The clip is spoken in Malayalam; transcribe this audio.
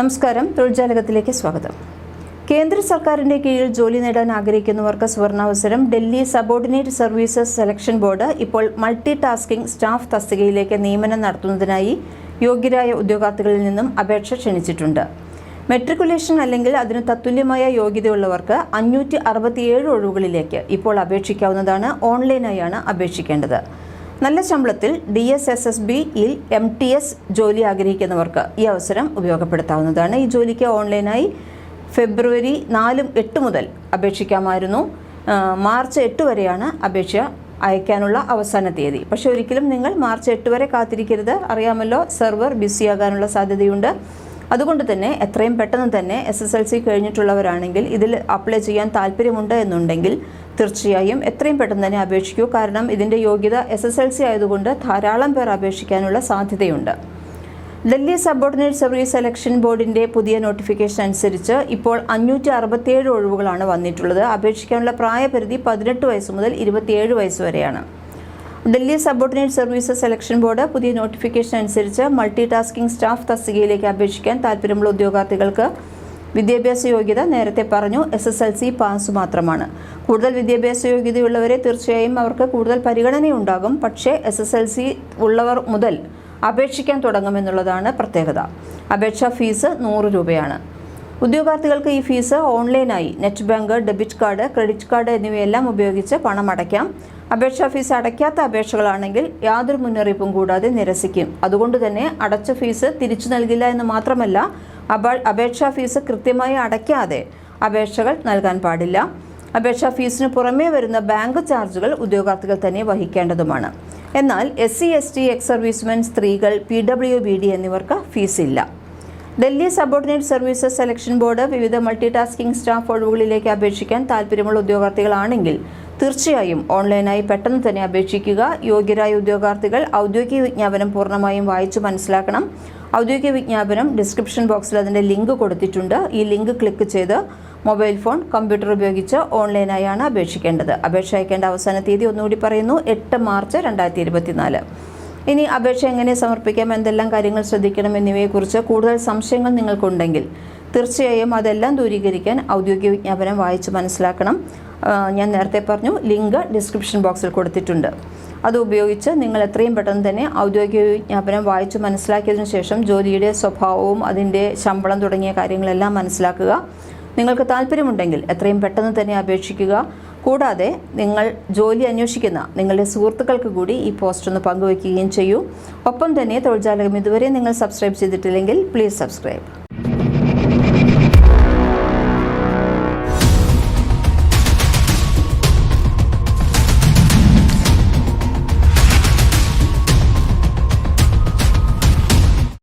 നമസ്കാരം. തൊഴിൽജാലകത്തിലേക്ക് സ്വാഗതം. കേന്ദ്ര സർക്കാരിന്റെ കീഴിൽ ജോലി നേടാൻ ആഗ്രഹിക്കുന്നവർക്ക് സുവർണാവസരം. Delhi subordinate services selection board ഇപ്പോൾ മൾട്ടി ടാസ്കിംഗ് സ്റ്റാഫ് തസ്തികയിലേക്ക് നിയമനം നടത്തുന്നതിനായി യോഗ്യരായ ഉദ്യോഗാർത്ഥികളിൽ നിന്നും അപേക്ഷ ക്ഷണിച്ചിട്ടുണ്ട്. മെട്രിക്കുലേഷൻ അല്ലെങ്കിൽ അതിന് തത്തുല്യമായ യോഗ്യതയുള്ളവർക്ക് അഞ്ഞൂറ്റി അറുപത്തിയേഴ് ഒഴിവുകളിലേക്ക് ഇപ്പോൾ അപേക്ഷിക്കാവുന്നതാണ്. ഓൺലൈനായാണ് അപേക്ഷിക്കേണ്ടത്. നല്ല ശമ്പളത്തിൽ ഡി എസ് എസ് എസ് ബിയിൽ എം ടി എസ് ജോലി ആഗ്രഹിക്കുന്നവർക്ക് ഈ അവസരം ഉപയോഗപ്പെടുത്താവുന്നതാണ്. ഈ ജോലിക്ക് ഓൺലൈനായി ഫെബ്രുവരി നാലും എട്ട് മുതൽ അപേക്ഷിക്കാമായിരുന്നു. മാർച്ച് എട്ട് വരെയാണ് അപേക്ഷ അയക്കാനുള്ള അവസാന തീയതി. പക്ഷേ ഒരിക്കലും നിങ്ങൾ മാർച്ച് എട്ട് വരെ കാത്തിരിക്കരുത്. അറിയാമല്ലോ സെർവർ ബിസിയാകാനുള്ള സാധ്യതയുണ്ട്. അതുകൊണ്ട് തന്നെ എത്രയും പെട്ടെന്ന് തന്നെ എസ് എസ് എൽ സി കഴിഞ്ഞിട്ടുള്ളവരാണെങ്കിൽ ഇതിൽ അപ്ലൈ ചെയ്യാൻ താല്പര്യമുണ്ട് എന്നുണ്ടെങ്കിൽ തീർച്ചയായും എത്രയും പെട്ടെന്ന് തന്നെ അപേക്ഷിക്കൂ. കാരണം ഇതിന്റെ യോഗ്യത എസ് എസ് എൽ സി ആയതുകൊണ്ട് ധാരാളം പേർ അപേക്ഷിക്കാനുള്ള സാധ്യതയുണ്ട്. ഡൽഹി സബോർഡിനേറ്റ് സർവീസ് സെലക്ഷൻ ബോർഡിന്റെ പുതിയ നോട്ടിഫിക്കേഷൻ അനുസരിച്ച് ഇപ്പോൾ അഞ്ഞൂറ്റി അറുപത്തിയേഴ് ഒഴിവുകളാണ് വന്നിട്ടുള്ളത്. അപേക്ഷിക്കാനുള്ള പ്രായപരിധി പതിനെട്ട് വയസ്സ് മുതൽ ഇരുപത്തിയേഴ് വയസ്സ് വരെയാണ്. Delhi subordinate services selection board പുതിയ നോട്ടിഫിക്കേഷൻ അനുസരിച്ച് മൾട്ടി ടാസ്കിംഗ് സ്റ്റാഫ് തസ്തികയിലേക്ക് അപേക്ഷിക്കാൻ താല്പര്യമുള്ള ഉദ്യോഗാർത്ഥികൾക്ക് വിദ്യാഭ്യാസ യോഗ്യത നേരത്തെ പറഞ്ഞു S S L C pass മാത്രമാണ്. കൂടുതൽ വിദ്യാഭ്യാസ യോഗ്യതയുള്ളവരെ തീർച്ചയായും അവർക്ക് കൂടുതൽ പരിഗണനയുണ്ടാകും. പക്ഷേ എസ് എസ് എൽ സി ഉള്ളവർ മുതൽ അപേക്ഷിക്കാൻ തുടങ്ങുമെന്നുള്ളതാണ് പ്രത്യേകത. അപേക്ഷാ ഫീസ് നൂറ് രൂപയാണ്. ഉദ്യോഗാർത്ഥികൾക്ക് ഈ ഫീസ് ഓൺലൈനായി net bank debit card credit card എന്നിവയെല്ലാം ഉപയോഗിച്ച് പണം അടയ്ക്കാം. അപേക്ഷാ ഫീസ് അടയ്ക്കാത്ത അപേക്ഷകളാണെങ്കിൽ യാതൊരു മുന്നറിയിപ്പും കൂടാതെ നിരസിക്കും. അതുകൊണ്ട് തന്നെ അടച്ച ഫീസ് തിരിച്ചു നൽകില്ല എന്ന് മാത്രമല്ല അപേക്ഷാ ഫീസ് കൃത്യമായി അടയ്ക്കാതെ അപേക്ഷകൾ നൽകാൻ പാടില്ല. അപേക്ഷാ ഫീസിന് പുറമേ വരുന്ന ബാങ്ക് ചാർജുകൾ ഉദ്യോഗാർത്ഥികൾ തന്നെ വഹിക്കേണ്ടതുമാണ്. എന്നാൽ S C S T ex servicemen സ്ത്രീകൾ പി ഡബ്ല്യു ബി ഡി എന്നിവർക്ക് ഫീസില്ല. Delhi subordinate services selection board വിവിധ മൾട്ടി ടാസ്കിംഗ് സ്റ്റാഫ് ഒഴിവുകളിലേക്ക് അപേക്ഷിക്കാൻ താല്പര്യമുള്ള ഉദ്യോഗാർത്ഥികളാണെങ്കിൽ തീർച്ചയായും ഓൺലൈനായി പെട്ടെന്ന് തന്നെ അപേക്ഷിക്കുക. യോഗ്യരായ ഉദ്യോഗാർത്ഥികൾ ഔദ്യോഗിക വിജ്ഞാപനം പൂർണമായും വായിച്ചു മനസ്സിലാക്കണം. ഔദ്യോഗിക വിജ്ഞാപനം ഡിസ്ക്രിപ്ഷൻ ബോക്സിൽ അതിന്റെ ലിങ്ക് കൊടുത്തിട്ടുണ്ട്. ഈ ലിങ്ക് ക്ലിക്ക് ചെയ്ത് മൊബൈൽ ഫോൺ കമ്പ്യൂട്ടർ ഉപയോഗിച്ച് ഓൺലൈനായാണ് അപേക്ഷിക്കേണ്ടത്. അപേക്ഷ അയക്കേണ്ട അവസാന തീയതി ഒന്നുകൂടി പറയുന്നു എട്ട് മാർച്ച് രണ്ടായിരത്തി ഇരുപത്തിനാല് ഇനി അപേക്ഷ എങ്ങനെ സമർപ്പിക്കാം എന്തെല്ലാം കാര്യങ്ങൾ ശ്രദ്ധിക്കണം എന്നിവയെക്കുറിച്ച് കൂടുതൽ സംശയങ്ങൾ നിങ്ങൾക്കുണ്ടെങ്കിൽ തീർച്ചയായും അതെല്ലാം ദൂരീകരിക്കാൻ ഔദ്യോഗിക വിജ്ഞാപനം വായിച്ച് മനസ്സിലാക്കണം. ഞാൻ നേരത്തെ പറഞ്ഞു ലിങ്ക് ഡിസ്ക്രിപ്ഷൻ ബോക്സിൽ കൊടുത്തിട്ടുണ്ട്. അത് ഉപയോഗിച്ച് നിങ്ങൾ എത്രയും പെട്ടെന്ന് തന്നെ ഔദ്യോഗിക വിജ്ഞാപനം വായിച്ച് മനസ്സിലാക്കിയതിനു ശേഷം ജോലിയുടെ സ്വഭാവവും അതിന്റെ ശമ്പളം തുടങ്ങിയ കാര്യങ്ങളെല്ലാം മനസ്സിലാക്കുക. നിങ്ങൾക്ക് താല്പര്യമുണ്ടെങ്കിൽ എത്രയും പെട്ടെന്ന് തന്നെ അപേക്ഷിക്കുക. കൂടാതെ നിങ്ങൾ ജോലി അന്വേഷിക്കുന്ന നിങ്ങളുടെ സുഹൃത്തുക്കൾക്ക് കൂടി ഈ പോസ്റ്റ് ഒന്ന് പങ്കുവയ്ക്കുകയും ചെയ്യൂ. ഒപ്പം തന്നെ തൊഴിൽജാലകം ഇതുവരെ നിങ്ങൾ സബ്സ്ക്രൈബ് ചെയ്തിട്ടില്ലെങ്കിൽ പ്ലീസ് സബ്സ്ക്രൈബ്.